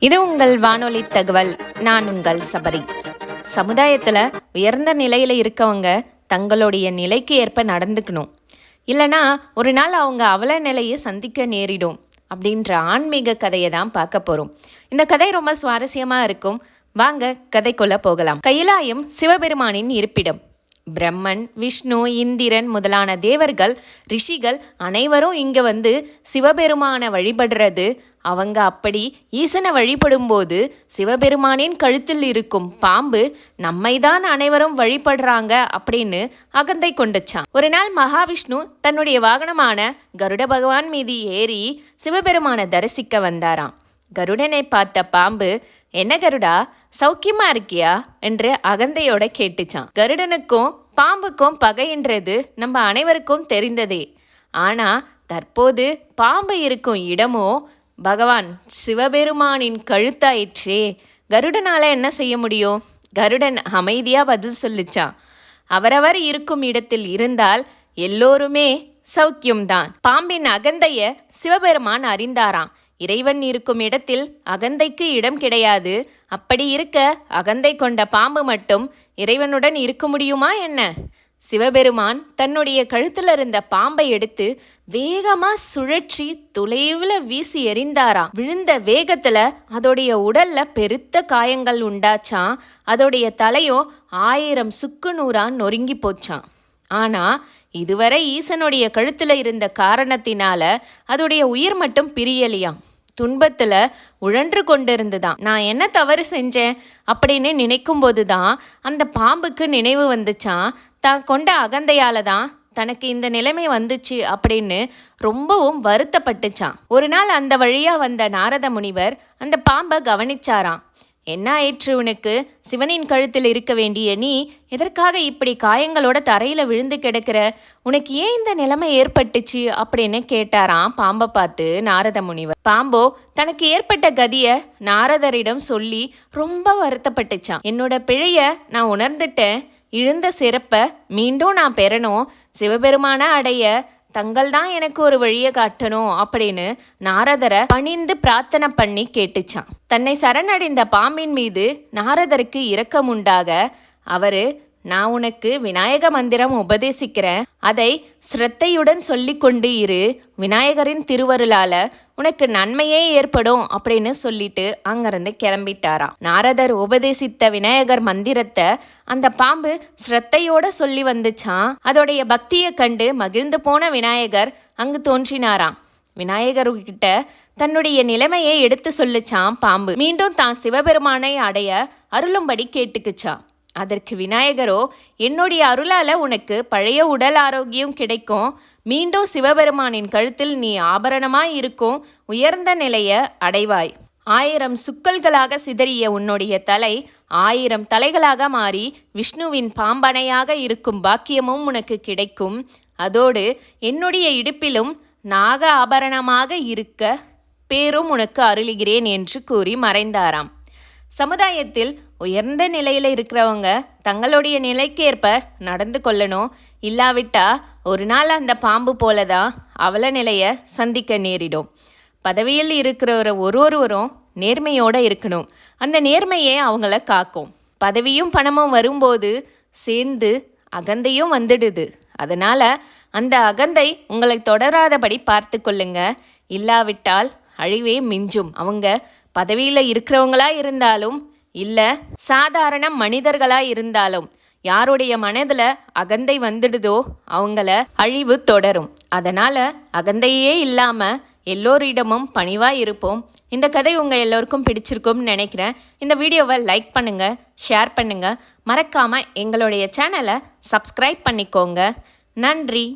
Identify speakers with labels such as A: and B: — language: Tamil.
A: இது உங்கள் வானொலி தகவல். நான் உங்கள் சபரி. சமுதாயத்தில் உயர்ந்த நிலையில் இருக்கவங்க தங்களுடைய நிலைக்கு ஏற்ப நடந்துக்கணும். இல்லைனா ஒரு நாள் அவங்க அவல நிலையை சந்திக்க நேரிடும் அப்படின்ற ஆன்மீக கதையை தான் பார்க்க போகிறோம் இந்த கதை ரொம்ப சுவாரஸ்யமாக இருக்கும். வாங்க கதைக்குள்ளே போகலாம். கைலாயம் சிவபெருமானின் இருப்பிடம். பிரம்மன் விஷ்ணு இந்திரன் முதலான தேவர்கள் ரிஷிகள் அனைவரும் இங்கே வந்து சிவபெருமானை வழிபடுறது. அவங்க அப்படி ஈசனை வழிபடும்போது சிவபெருமானின் கழுத்தில் இருக்கும் பாம்பு நம்மைதான் அனைவரும் வழிபடுறாங்க அப்படின்னு அகந்தை கொண்டுச்சான். ஒரு நாள் மகாவிஷ்ணு தன்னுடைய வாகனமான கருட பகவான் மீது ஏறி சிவபெருமானை தரிசிக்க வந்தாராம். கருடனை பார்த்த பாம்பு என்ன கருடா சௌக்கியமா இருக்கியா? என்று அகந்தையோட கேட்டுச்சான். கருடனுக்கும் பாம்புக்கும் பகைன்றது நம்ம அனைவருக்கும் தெரிந்ததே. ஆனா தற்போது பாம்பு இருக்கும் இடமோ பகவான் சிவபெருமானின் கழுத்தாயிற்றே. கருடனால என்ன செய்ய முடியும்? கருடன் அமைதியா பதில் சொல்லிச்சான் அவரவர் இருக்கும் இடத்தில் இருந்தால் எல்லோருமே சௌக்கியம்தான். பாம்பின் அகந்தைய சிவபெருமான் அறிந்தாராம். இறைவன் இருக்கும் இடத்தில் அகந்தைக்கு இடம் கிடையாது. அப்படி இருக்க அகந்தை கொண்ட பாம்பு மட்டும் இறைவனுடன் இருக்க முடியுமா என்ன? சிவபெருமான் தன்னுடைய கழுத்தில் இருந்த பாம்பை எடுத்து வேகமா சுழற்சி தொலைவில் வீசி எறிந்தாராம். விழுந்த வேகத்துல அதோடைய உடல்ல பெருத்த காயங்கள் உண்டாச்சான் அதோடைய தலையோ ஆயிரம் சுக்கு நூறா நொறுங்கி போச்சான் ஆனா இதுவரை ஈசனுடைய கழுத்துல இருந்த காரணத்தினால அதோடைய உயிர் மட்டும் பிரியலையாம். துன்பத்தில் உழன்று கொண்டிருந்துதான். நான் என்ன தவறு செஞ்சேன் அப்படின்னு நினைக்கும் போதுதான் அந்த பாம்புக்கு நினைவு வந்துச்சான் தான் கொண்ட அகந்தையால் தான் தனக்கு இந்த நிலைமை வந்துச்சு அப்படின்னு ரொம்பவும் வருத்தப்பட்டுச்சான் ஒரு நாள் அந்த வழியாக வந்த நாரத முனிவர் அந்த பாம்பை கவனிச்சாராம். என்ன ஆயிற்று உனக்கு? சிவனின் கழுத்தில் இருக்க வேண்டிய நீ எதற்காக இப்படி காயங்களோட தரையில விழுந்து கிடக்கிற? உனக்கு ஏன் இந்த நிலைமை ஏற்பட்டுச்சு? அப்படின்னு கேட்டாராம் பாம்பை பார்த்து நாரத முனிவர். பாம்போ தனக்கு ஏற்பட்ட கதிய நாரதரிடம் சொல்லி ரொம்ப வருத்தப்பட்டுச்சான் என்னோட பிழைய நான் உணர்ந்துட்டேன். இழந்த சிறப்பை மீண்டும் நான் பெறணும். சிவபெருமான அடைய தங்கள் தான் எனக்கு ஒரு வழியை காட்டணும் அப்படின்னு நாரதரை பணிந்து பிரார்த்தனை பண்ணி கேட்டுச்சான். தன்னை சரணடைந்த பாம்பின் மீது நாரதருக்கு இரக்கம் உண்டாக அவரு நான் உனக்கு விநாயக மந்திரம் உபதேசிக்கிறேன். அதை ஸ்ரத்தையுடன் சொல்லி கொண்டு இரு. விநாயகரின் திருவருளால உனக்கு நன்மையே ஏற்படும் அப்படின்னு சொல்லிட்டு அங்கிருந்து கிளம்பிட்டாராம் நாரதர் உபதேசித்த விநாயகர் மந்திரத்தை அந்த பாம்பு ஸ்ரத்தையோட சொல்லி வந்துச்சான் அதோடைய பக்தியை கண்டு மகிழ்ந்து போன விநாயகர் அங்கு தோன்றினாராம். விநாயகர்கிட்ட தன்னுடைய நிலைமையை எடுத்து சொல்லுச்சான் பாம்பு. மீண்டும் தான் சிவபெருமானை அடைய அருளும்படி கேட்டுக்குச்சான் அதற்கு விநாயகரோ என்னுடைய அருளால உனக்கு பழைய உடல் ஆரோக்கியம் கிடைக்கும். மீண்டும் சிவபெருமானின் கழுத்தில் நீ ஆபரணமாய் இருக்கும். உயர்ந்த நிலைய அடைவாய். ஆயிரம் சுக்கல்களாக சிதறிய உன்னுடைய தலை ஆயிரம் தலைகளாக மாறி விஷ்ணுவின் பாம்பனையாக இருக்கும் பாக்கியமும் உனக்கு கிடைக்கும். அதோடு என்னுடைய இடுப்பிலும் நாக ஆபரணமாக இருக்க பேரும் உனக்கு அருளுகிறேன் என்று கூறி மறைந்தாராம். சமுதாயத்தில் உயர்ந்த நிலையில் இருக்கிறவங்க தங்களுடைய நிலைக்கேற்ப நடந்து கொள்ளணும். இல்லாவிட்டா ஒரு நாள் அந்த பாம்பு போல தான் அவல நிலையை சந்திக்க நேரிடும். பதவியில் இருக்கிற ஒரு ஒருவரும் நேர்மையோடு இருக்கணும். அந்த நேர்மையே அவங்கள காக்கும். பதவியும் பணமும் வரும்போது சேர்ந்து அகந்தையும் வந்துடுது. அதனால் அந்த அகந்தை உங்களை தொடராதபடி பார்த்து கொள்ளுங்க. இல்லாவிட்டால் அழிவே மிஞ்சும். அவங்க பதவியில் இருக்கிறவங்களா இருந்தாலும் இல்லை சாதாரண மனிதர்களா இருந்தாலும் யாருடைய மனதில் அகந்தை வந்துடுதோ அவங்கள அழிவு தொடரும். அதனால் அகந்தையே இல்லாமல் எல்லோரிடமும் பணிவாக இருப்போம். இந்த கதை உங்கள் எல்லோருக்கும் பிடிச்சிருக்கும்னு நினைக்கிறேன். இந்த வீடியோவை லைக் பண்ணுங்கள் ஷேர் பண்ணுங்கள் மறக்காமல் எங்களுடைய சேனலை சப்ஸ்கிரைப் பண்ணிக்கோங்க. நன்றி.